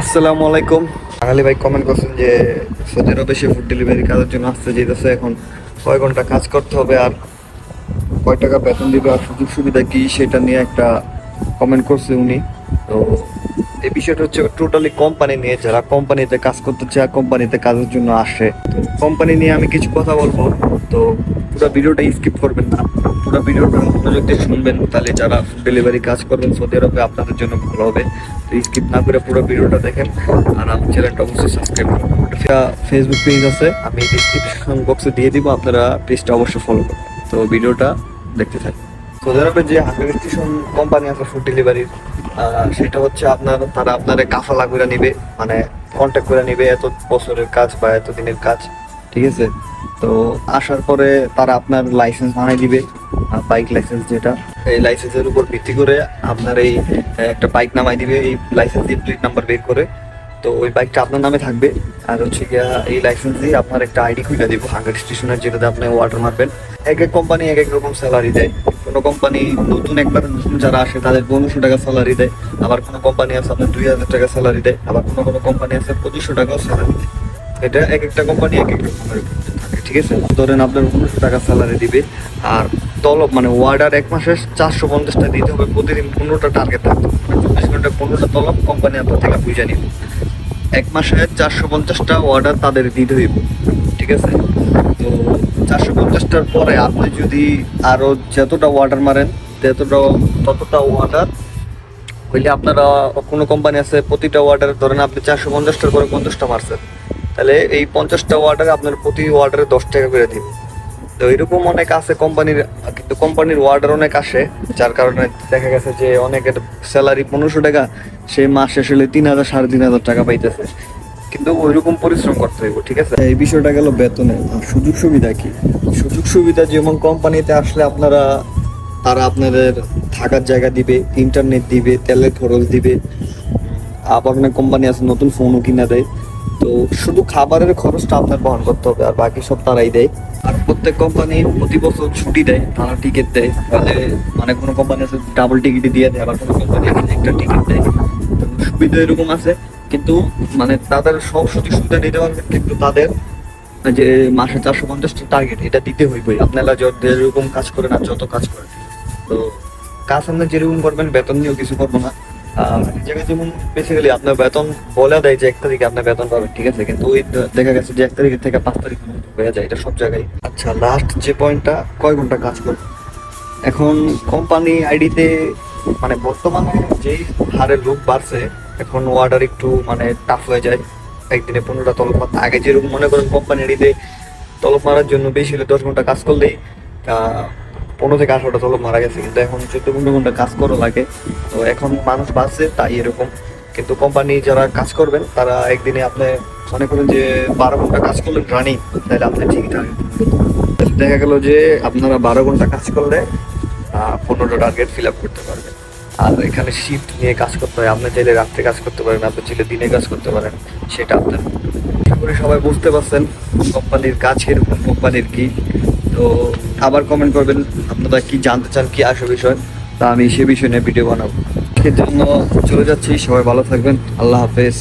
আসসালামু আলাইকুম। বাঙালি ভাই কমেন্ট করছেন যে সৌদি আরবে সে ফুড ডেলিভারি কাজের জন্য আসতে যেতেছে, এখন কয় ঘণ্টা কাজ করতে হবে আর কয় টাকা বেতন দিবে আর সুযোগ সুবিধা কী সেটা নিয়ে একটা কমেন্ট করছে উনি। তো এই বিষয়টা হচ্ছে টোটালি কোম্পানি নিয়ে, যারা কোম্পানিতে কাজ করতে চায় কোম্পানিতে কাজের জন্য আসে। তো কোম্পানি নিয়ে আমি কিছু কথা বলব। তো পুরো ভিডিওটা স্কিপ করবেন না। পুরো ভিডিওটা মনোযোগ শুনবেন, তাহলে যারা ডেলিভারি কাজ করবেন সৌদি আরবে, আপনাদের জন্য ভালো হবে। তো স্কিপ না করে পুরো ভিডিওটা দেখেন। আর আমার চ্যানেলটা অবশ্যই সাবস্ক্রাইব করবেন। ফেসবুক পেজ আছে, আমি ডিসক্রিপশন বক্সে দিয়ে দিব, আপনারা পেজটা অবশ্যই ফলো করবেন। তো ভিডিওটা দেখতে থাকুন। সৌদি আরবে যে হাঙ্গার স্টেশন কোম্পানি আছে ফুড ডেলিভারির সেটা হচ্ছে আপনার, তারা আপনার কাফালা করে নিবে মানে কন্ট্যাক্ট করে নিবে, এত বছরের কাজ বা এত দিনের কাজ, ঠিক আছে? তো আসার পরে তারা আপনার লাইসেন্স বানাই দিবে বাইক লাইসেন্স যেটা। এই লাইসেন্সের উপর ভিত্তি করে আপনার এই একটা বাইক নামাই দিবে, এই লাইসেন্স দিয়ে প্লেট নাম্বার বের করে। তো ওই বাইকটা আপনার নামে থাকবে, আর হচ্ছে গিয়া এই লাইসেন্স দিয়ে আপনার একটা আইডি খুলে দিব হাঙ্গার স্টেশনের যেটাতে আপনি ওয়াটার মারবেন। এক এক কোম্পানি এক এক রকম স্যালারি দেয়। কোনো কোম্পানি নতুন একবার নতুন যারা আসে, তাদের পনেরোশো টাকা স্যালারি দেয়। আবার কোনো কোম্পানি আছে, আপনার দুই হাজার টাকা স্যালারি দেয়। আবার কোনো কোনো কোম্পানি আছে, পঁচিশশো টাকাও স্যালারি দেয়। এটা এক একটা কোম্পানি এক এক রকমের। ঠিক আছে? ধরেন আপনার পনেরোশো টাকা স্যালারি দিবে, আর তলব মানে ওয়ার্ডার এক মাসে চারশো পঞ্চাশটা দিতে হবে, প্রতিদিন পনেরোটা টার্গেট থাকতে চব্বিশ ঘণ্টা পনেরোটা তলব কোম্পানি আপনার থেকে বুঝে নিবে। এক মাসে চারশো পঞ্চাশটা অর্ডার তাদের দিতে হইব, ঠিক আছে? তো চারশো পঞ্চাশটার পরে আপনি যদি আরও যতটা অর্ডার মারেন, ততটা ততটা অর্ডার হইলে আপনারা কোনো কোম্পানি আছে, প্রতিটা অর্ডার ধরেন আপনি চারশো পঞ্চাশটার করে পঞ্চাশটা মারছেন। তাহলে এই পঞ্চাশটা অর্ডারে আপনার প্রতি অর্ডারে দশ টাকা করে দিবে তো এরকম অনেক আছে কোম্পানির কিন্তু কোম্পানির ওয়ার্ডার অনেক আসে, যার কারণে দেখা গেছে যে অনেকের স্যালারি পনেরোশো টাকা সে মাস আসলে তিন হাজার, সাড়ে তিন হাজার টাকা পাইতেছে। কিন্তু ওইরকম পরিশ্রম করতে হইব, ঠিক আছে? এই বিষয়টা গেল বেতনে। সুযোগ সুবিধা কি? সুযোগ সুবিধা যেমন কোম্পানিতে আসলে আপনারা, তারা আপনাদের থাকার জায়গা দিবে ইন্টারনেট দিবে, তেলের খরচ দিবে। আবার অনেক কোম্পানি আছে, নতুন ফোনও কিনে দেয়। তো শুধু খাবারের খরচটা আপনার বহন করতে হবে, আর বাকি সব তারাই দেয়। আর প্রত্যেক কোম্পানি প্রতি বছর ছুটি দেয়, তারা টিকিট দেয়। তাহলে মানে কোনো কোম্পানি আছে ডাবল টিকিট দিয়ে দেয়, আবার কোনো কোম্পানি আছে একটা টিকিট দেয়। তো সুবিধা এরকম আছে, কিন্তু মানে তাদের সব সুযোগ সুবিধা নিতে পারবেন কিন্তু তাদের যে মাসে চারশো পঞ্চাশটা টার্গেট এটা দিতে হইবই। আপনারা যত যেরকম কাজ করেন আর যত কাজ করেন। তো কাজ আপনি যেরকম করবেন, বেতন নিয়েও কিছু করব না। জায়গায় যেমন বেসিক্যালি আপনার বেতন বলে দেয় যে এক তারিখে আপনার বেতন পাবেন ঠিক আছে? কিন্তু ওই দেখা গেছে যে এক তারিখের থেকে পাঁচ তারিখ হয়ে যায়, এটা সব জায়গায়। আচ্ছা লাস্ট যে পয়েন্টটা কয় ঘণ্টা কাজ করবে? এখন কোম্পানি আইডিতে মানে বর্তমানে যেই হারে লোক বাড়ছে, এখন অর্ডার একটু মানে টাফ হয়ে যায়। একদিনে পনেরোটা তলব মারতে, আগে যেরকম মনে করেন কোম্পানি আইডিতে তলব মারার জন্য বেশি হলে দশ ঘণ্টা কাজ করলেই পনেরো থেকে আঠারোটা তলব মারা গেছে, কিন্তু এখন চোদ্দ পনেরো ঘণ্টা কাজ করা লাগে। তো এখন মানুষ বাড়ছে তাই এরকম। কিন্তু কোম্পানি যারা কাজ করবেন, তারা একদিনে আপনি মনে করেন যে বারো ঘণ্টা কাজ করলেন রানিং তাহলে আপনি ঠিকঠাক দেখা গেল যে আপনারা বারো ঘণ্টা কাজ করলে পনেরোটা টার্গেট ফিল আপ করতে পারবেন। আর এখানে শিফট নিয়ে কাজ করতে হয়, আপনি চাইলে রাত্রে কাজ করতে পারেন, আপনি চাইলে দিনে কাজ করতে পারেন, সেটা আপনার। আশা করি সবাই বুঝতে পারছেন কোম্পানির কাজ এরকম কোম্পানির কি। তো আবার কমেন্ট করবেন, আপনারা কি জানতে চান কি আসে বিষয়, তা আমি সে বিষয় নিয়ে ভিডিও বানাবো। এর জন্য চলে যাচ্ছি, সবাই ভালো থাকবেন, আল্লাহ হাফেজ।